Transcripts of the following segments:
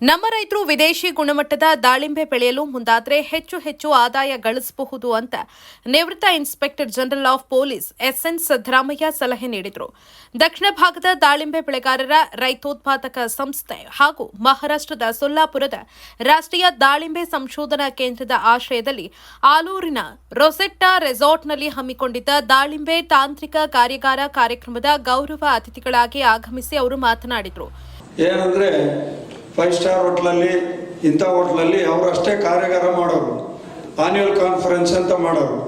ನಮ್ಮ ರೈತರು ವಿದೇಶಿ ಗುಣಮಟ್ಟದ ದಾಳಿಂಬೆ ಬೆಳೆಯಲು ಮುಂದಾದರೆ ಹೆಚ್ಚು ಹೆಚ್ಚು ಆದಾಯ ಗಳಿಸಬಹುದು ಅಂತ ನಿವೃತ್ತ inspector general of police SN Siddaramaiah ಸಲಹೆ ನೀಡಿದರು. ದಕ್ಷಿಣ ಭಾಗದ ದಾಳಿಂಬೆ ಬೆಳೆಗಾರರ ರೈತೋತ್ಪಾದಕ ಸಂಸ್ಥೆ ಹಾಗೂ ಮಹಾರಾಷ್ಟ್ರದ ಸೊಲ್ಲಾಪುರದ ರಾಷ್ಟ್ರೀಯ ದಾಳಿಂಬೆ ಸಂಶೋಧನಾ ಕೇಂದ್ರದ ಆಶ್ರಯದಲ್ಲಿ ಆಲೂರಿನ ರೊಸೆಟ್ಟಾ ರೆಸಾರ್ಟ್ನಲ್ಲಿ ಹಮ್ಮಿಕೊಂಡಿದ್ದ ದಾಳಿಂಬೆ ತಾಂತ್ರಿಕ ಕಾರ್ಯಾಗಾರ ಕಾರ್ಯಕ್ರಮದ ಗೌರವ ಅತಿಥಿಗಳಾಗಿ ಆಗಮಿಸಿ ಅವರು ಮಾತನಾಡಿದರು. ಏನಂದರೆ ಫೈವ್ ಸ್ಟಾರ್ ಹೋಟ್ಲಲ್ಲಿ, ಇಂಥ ಹೋಟ್ಲಲ್ಲಿ ಅವರು ಅಷ್ಟೇ ಕಾರ್ಯಾಗಾರ ಮಾಡೋರು. ಆನ್ಯುವಲ್ ಕಾನ್ಫರೆನ್ಸ್ ಅಂತ ಮಾಡೋರು.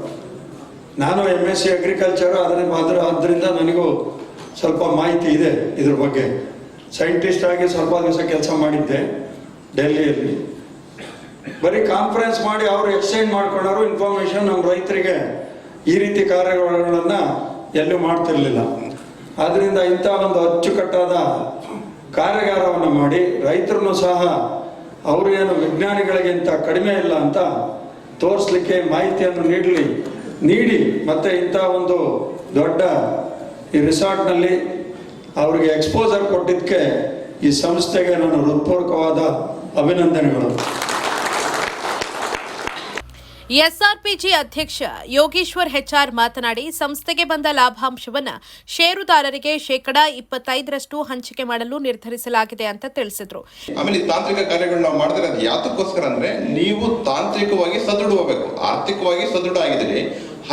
ನಾನು ಎಂ ಎಸ್ ಸಿ ಅಗ್ರಿಕಲ್ಚರ್ ಅದರ ಅದ್ರ ಅದರಿಂದ ನನಗೂ ಸ್ವಲ್ಪ ಮಾಹಿತಿ ಇದೆ ಇದ್ರ ಬಗ್ಗೆ. ಸೈಂಟಿಸ್ಟ್ ಆಗಿ ಸ್ವಲ್ಪ ದಿವಸ ಕೆಲಸ ಮಾಡಿದ್ದೆ ಡೆಲ್ಲಿಯಲ್ಲಿ. ಬರೀ ಕಾನ್ಫರೆನ್ಸ್ ಮಾಡಿ ಅವರು ಎಕ್ಸ್ಚೇಂಜ್ ಮಾಡ್ಕೊಂಡವರು ಇನ್ಫಾರ್ಮೇಷನ್ ನಮ್ಮ ರೈತರಿಗೆ ಈ ರೀತಿ ಕಾರ್ಯಗಳನ್ನು ಎಲ್ಲೂ ಮಾಡ್ತಿರ್ಲಿಲ್ಲ. ಆದ್ದರಿಂದ ಇಂಥ ಒಂದು ಅಚ್ಚುಕಟ್ಟಾದ ಕಾರ್ಯಾಗಾರವನ್ನು ಮಾಡಿ ರೈತರನ್ನು ಸಹ ಅವರು ಏನು ವಿಜ್ಞಾನಿಗಳಿಗಿಂತ ಕಡಿಮೆ ಇಲ್ಲ ಅಂತ ತೋರಿಸ್ಲಿಕ್ಕೆ ಮಾಹಿತಿಯನ್ನು ನೀಡಲಿ, ನೀಡಿ ಮತ್ತೆ ಇಂಥ ಒಂದು ದೊಡ್ಡ ಈ ರಿಸಾರ್ಟ್ನಲ್ಲಿ ಅವರಿಗೆ ಎಕ್ಸ್ಪೋಸರ್ ಕೊಟ್ಟಿದ್ದಕ್ಕೆ ಈ ಸಂಸ್ಥೆಗೆ ನನ್ನ ಹೃತ್ಪೂರ್ವಕವಾದ ಅಭಿನಂದನೆಗಳು. ಎಸ್ಆರ್ಪಿಜಿ ಅಧ್ಯಕ್ಷ ಯೋಗೇಶ್ವರ್ ಹೆಚ್ಆರ್ ಮಾತನಾಡಿ, ಸಂಸ್ಥೆಗೆ ಬಂದ ಲಾಭಾಂಶವನ್ನ ಷೇರುದಾರರಿಗೆ ಶೇಕಡಾ ಇಪ್ಪತ್ತೈದರಷ್ಟು ಹಂಚಿಕೆ ಮಾಡಲು ನಿರ್ಧರಿಸಲಾಗಿದೆ ಅಂತ ತಿಳಿಸಿದರು. ಆಮೇಲೆ ತಾಂತ್ರಿಕ ಕಾರ್ಯಗಳು ನಾವು ಮಾಡಿದ್ರೆ ಅದು ಯಾತಕ್ಕೋಸ್ಕರ ಅಂದ್ರೆ ನೀವು ತಾಂತ್ರಿಕವಾಗಿ ಸದೃಢವಾಗಬೇಕು ಆರ್ಥಿಕವಾಗಿ ಸದೃಢ ಆಗಿದ್ರೆ,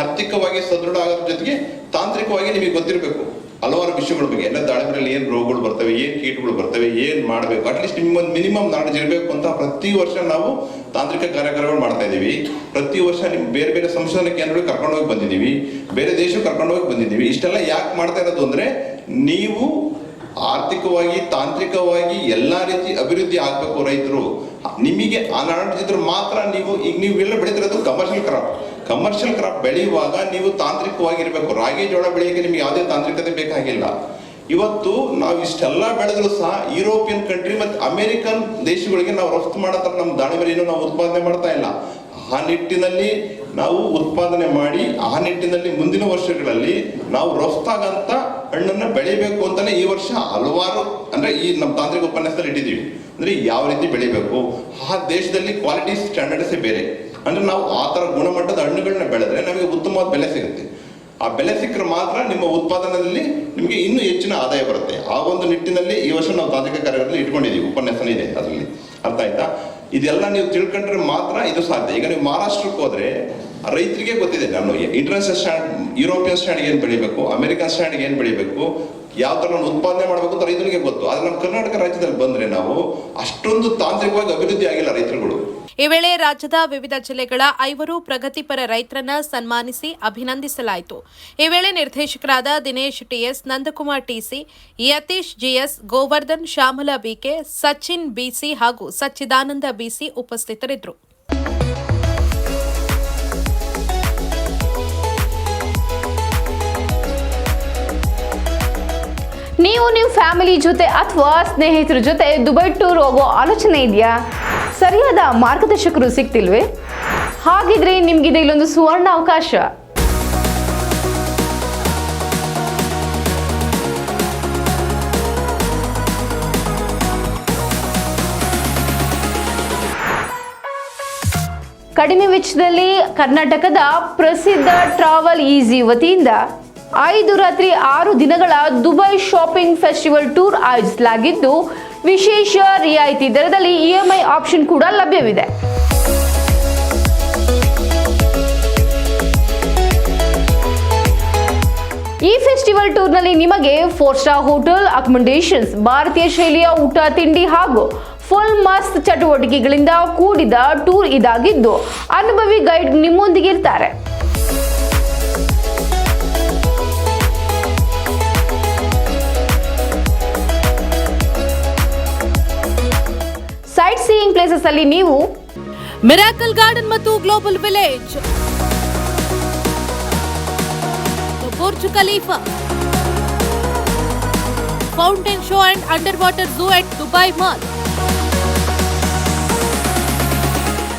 ಆರ್ಥಿಕವಾಗಿ ಸದೃಢ ಆಗೋದ್ರ ಜೊತೆಗೆ ತಾಂತ್ರಿಕವಾಗಿ ನಿಮಗೆ ಗೊತ್ತಿರಬೇಕು. ಹಲವಾರು ವಿಷಯಗಳ ಬಗ್ಗೆ ಎಲ್ಲ ದಾಳಿಂಬೆಯಲ್ಲಿ ಏನು ರೋಗಗಳು ಬರ್ತವೆ, ಏನು ಕೀಟಗಳು ಬರ್ತವೆ, ಏನು ಮಾಡಬೇಕು ಅಟ್ಲೀಸ್ಟ್ ನಿಮ್ಮೊಂದು ಮಿನಿಮಮ್ ನಾಲೆಜ್ ಇರಬೇಕು ಅಂತ ಪ್ರತಿ ವರ್ಷ ನಾವು ತಾಂತ್ರಿಕ ಕಾರ್ಯಕ್ರಮಗಳು ಮಾಡ್ತಾ ಇದ್ದೀವಿ. ಪ್ರತಿ ವರ್ಷ ನಿಮ್ ಬೇರೆ ಬೇರೆ ಸಂಶೋಧನಾ ಕೇಂದ್ರಗಳಿಗೆ ಕರ್ಕೊಂಡೋಗಿ ಬಂದಿದ್ದೀವಿ. ಬೇರೆ ದೇಶಕ್ಕೆ ಕರ್ಕೊಂಡೋಗಿ ಬಂದಿದ್ದೀವಿ. ಇಷ್ಟೆಲ್ಲ ಯಾಕೆ ಮಾಡ್ತಾ ಇರೋದು ಅಂದ್ರೆ ನೀವು ಆರ್ಥಿಕವಾಗಿ, ತಾಂತ್ರಿಕವಾಗಿ ಎಲ್ಲಾ ರೀತಿ ಅಭಿವೃದ್ಧಿ ಆಗಬೇಕು ರೈತರು. ನಿಮಗೆ ಆ ನಾಡಿದ್ರೆ ಮಾತ್ರ ನೀವು ಈಗ ನೀವು ಎಲ್ಲ ಬೆಳೀತಿರೋದು ಕಮರ್ಷಿಯಲ್ ಕ್ರಾಪ್ ಕಮರ್ಷಿಯಲ್ ಕ್ರಾಪ್ ಬೆಳೆಯುವಾಗ ನೀವು ತಾಂತ್ರಿಕವಾಗಿರಬೇಕು. ರಾಗಿ, ಜೋಳ ಬೆಳೆಯಕ್ಕೆ ನಿಮ್ಗೆ ಯಾವುದೇ ತಾಂತ್ರಿಕತೆ ಬೇಕಾಗಿಲ್ಲ. ಇವತ್ತು ನಾವು ಇಷ್ಟೆಲ್ಲ ಬೆಳೆದ್ರು ಸಹ ಯುರೋಪಿಯನ್ ಕಂಟ್ರಿ ಮತ್ತು ಅಮೆರಿಕನ್ ದೇಶಗಳಿಗೆ ನಾವು ರಫ್ತು ಮಾಡತ್ತ ನಮ್ಮ ದಾಳಿಂಬೆಯನ್ನು ನಾವು ಉತ್ಪಾದನೆ ಮಾಡ್ತಾ ಇಲ್ಲ. ಆ ನಿಟ್ಟಿನಲ್ಲಿ ನಾವು ಉತ್ಪಾದನೆ ಮಾಡಿ, ಆ ನಿಟ್ಟಿನಲ್ಲಿ ಮುಂದಿನ ವರ್ಷಗಳಲ್ಲಿ ನಾವು ರಫ್ತಾಗಂತ ಹಣ್ಣನ್ನು ಬೆಳಿಬೇಕು ಅಂತಾನೆ ಈ ವರ್ಷ ಹಲವಾರು ಅಂದ್ರೆ ಈ ನಮ್ಮ ತಾಂತ್ರಿಕ ಉಪನ್ಯಾಸದಲ್ಲಿ ಇಟ್ಟಿದ್ದೀವಿ. ಅಂದ್ರೆ ಯಾವ ರೀತಿ ಬೆಳಿಬೇಕು? ಆ ದೇಶದಲ್ಲಿ ಕ್ವಾಲಿಟಿ ಸ್ಟ್ಯಾಂಡರ್ಡ್ಸೇ ಬೇರೆ. ಅಂದ್ರೆ ನಾವು ಆ ತರ ಗುಣಮಟ್ಟದ ಹಣ್ಣುಗಳನ್ನ ಬೆಳೆದ್ರೆ ನಮಗೆ ಉತ್ತಮವಾದ ಬೆಲೆ ಸಿಗುತ್ತೆ. ಆ ಬೆಲೆ ಸಿಕ್ಕರೆ ಮಾತ್ರ ನಿಮ್ಮ ಉತ್ಪಾದನೆಯಲ್ಲಿ ನಿಮಗೆ ಇನ್ನೂ ಹೆಚ್ಚಿನ ಆದಾಯ ಬರುತ್ತೆ. ಆ ಒಂದು ನಿಟ್ಟಿನಲ್ಲಿ ಈ ವರ್ಷ ನಾವು ತಾಂತ್ರಿಕ ಕಾರ್ಯಗಳಲ್ಲಿ ಇಟ್ಕೊಂಡಿದ್ದೀವಿ. ಉಪನ್ಯಾಸನ ಇದೆ ಅದರಲ್ಲಿ. ಅರ್ಥ ಆಯ್ತಾ? ಇದೆಲ್ಲ ನೀವು ತಿಳ್ಕೊಂಡ್ರೆ ಮಾತ್ರ ಇದು ಸಾಧ್ಯ. ಈಗ ನೀವು ಮಹಾರಾಷ್ಟ್ರಕ್ಕೆ ಹೋದ್ರೆ ರೈತರಿಗೆ ಗೊತ್ತಿದೆ ನಾನು ಇಂಟರ್ನ್ಯಾಷನಲ್ ಸ್ಟ್ಯಾಂಡ್ ಯುರೋಪಿಯನ್ ಸ್ಟ್ಯಾಂಡ್ಗೆ ಏನು ಬೆಳಿಬೇಕು ಅಮೆರಿಕನ್ ಸ್ಟ್ಯಾಂಡ್ಗೆ ಏನು ಬೆಳಿಬೇಕು, ಯಾವ ಥರ ನಾನು ಉತ್ಪಾದನೆ ಮಾಡಬೇಕು ಅಂತ ರೈತರಿಗೆ ಗೊತ್ತು. ಆದ್ರೆ ನಮ್ಮ ಕರ್ನಾಟಕ ರಾಜ್ಯದಲ್ಲಿ ಬಂದ್ರೆ ನಾವು ಅಷ್ಟೊಂದು ತಾಂತ್ರಿಕವಾಗಿ ಅಭಿವೃದ್ಧಿ ಆಗಿಲ್ಲ ರೈತರುಗಳು. ಈ ವೇಳೆ ರಾಜ್ಯದ ವಿವಿಧ ಜಿಲ್ಲೆಗಳ ಐವರು ಪ್ರಗತಿಪರ ರೈತರನ್ನ ಸನ್ಮಾನಿಸಿ ಅಭಿನಂದಿಸಲಾಯಿತು. ಈ ವೇಳೆ ನಿರ್ದೇಶಕರಾದ Dinesh TS, Nandakumar TC, Yathish GS, Govardhan Shyamala BK, Sachin BC ಹಾಗೂ ಸಚ್ಚಿದಾನಂದ ಬಿಸಿ ಉಪಸ್ಥಿತರಿದ್ದರು. ನೀವು ನಿಮ್ಮ ಫ್ಯಾಮಿಲಿ ಜೊತೆ ಅಥವಾ ಸ್ನೇಹಿತರ ಜೊತೆ ದುಬೈ ಟೂರ್ ಹೋಗೋ ಆಲೋಚನೆ ಇದೆಯಾ? ಸರಿಯಾದ ಮಾರ್ಗದರ್ಶಕರು ಸಿಗ್ತಿಲ್ವೇ? ಹಾಗಿದ್ರೆ ನಿಮ್ಗಿದೆ ಇಲ್ಲೊಂದು ಸುವರ್ಣ ಅವಕಾಶ. ಕಡಿಮೆ ವೆಚ್ಚದಲ್ಲಿ ಕರ್ನಾಟಕದ ಪ್ರಸಿದ್ಧ ಟ್ರಾವೆಲ್ ಈಸಿ ವತಿಯಿಂದ ಐದು ರಾತ್ರಿ ಆರು ದಿನಗಳ ದುಬೈ ಶಾಪಿಂಗ್ ಫೆಸ್ಟಿವಲ್ ಟೂರ್ ಆಯೋಜಿಸಲಾಗಿದ್ದು ವಿಶೇಷ ರಿಯಾಯಿತಿ ದರದಲ್ಲಿ ಇಎಂಐ ಆಪ್ಷನ್ ಕೂಡ ಲಭ್ಯವಿದೆ. ಈ ಫೆಸ್ಟಿವಲ್ ಟೂರ್ನಲ್ಲಿ ನಿಮಗೆ ಫೋರ್ ಸ್ಟಾರ್ ಹೋಟೆಲ್, ಅಕಮಂಡೇಷನ್ಸ್, ಭಾರತೀಯ ಶೈಲಿಯ ಊಟ, ತಿಂಡಿ ಹಾಗೂ ಫುಲ್ ಮಸ್ತ್ ಚಟುವಟಿಕೆಗಳಿಂದ ಕೂಡಿದ ಟೂರ್ ಇದಾಗಿದ್ದು, ಅನುಭವಿ ಗೈಡ್ ನಿಮ್ಮೊಂದಿಗೆ ಇರ್ತಾರೆ ಪ್ಲೇಸಸ್ ಅಲ್ಲಿ ನೀವು ಮಿರಾಕಲ್ ಗಾರ್ಡನ್ ಮತ್ತು global village Burj Khalifa fountain show and underwater zoo at Dubai mall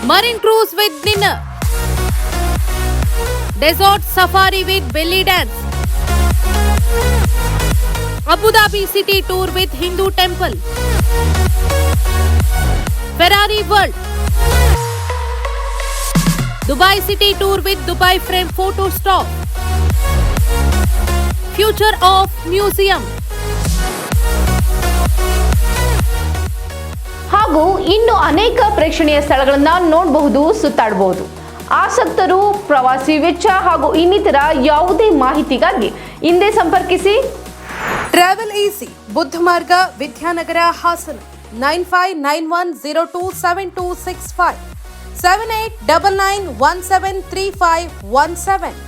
marine cruise with dinner desert safari with belly dance Abu Dhabi city tour with Hindu temple Ferrari world Dubai city tour with Dubai frame photo stop future of museum ಹಾಗೂ ಇನ್ನು ಅನೇಕ ಪ್ರೇಕ್ಷಣೀಯ ಸ್ಥಳಗಳನ್ನ ನೋಡಬಹುದು ಸುತ್ತಾಡಬಹುದು. ಆಸಕ್ತರು ಪ್ರವಾಸಿ ವೆಚ್ಚ ಹಾಗೂ ಇನ್ನಿತರ ಯಾವುದೇ ಮಾಹಿತಿಗಾಗಿ ಹಿಂದೆ ಸಂಪರ್ಕಿಸಿ. ಟ್ರಾವೆಲ್ ಈಸಿ ಬುದ್ಧ ಮಾರ್ಗ Vidyanagar Hassan. nine five nine one zero two seven two six five seven eight double nine one seven three five one seven 7899127265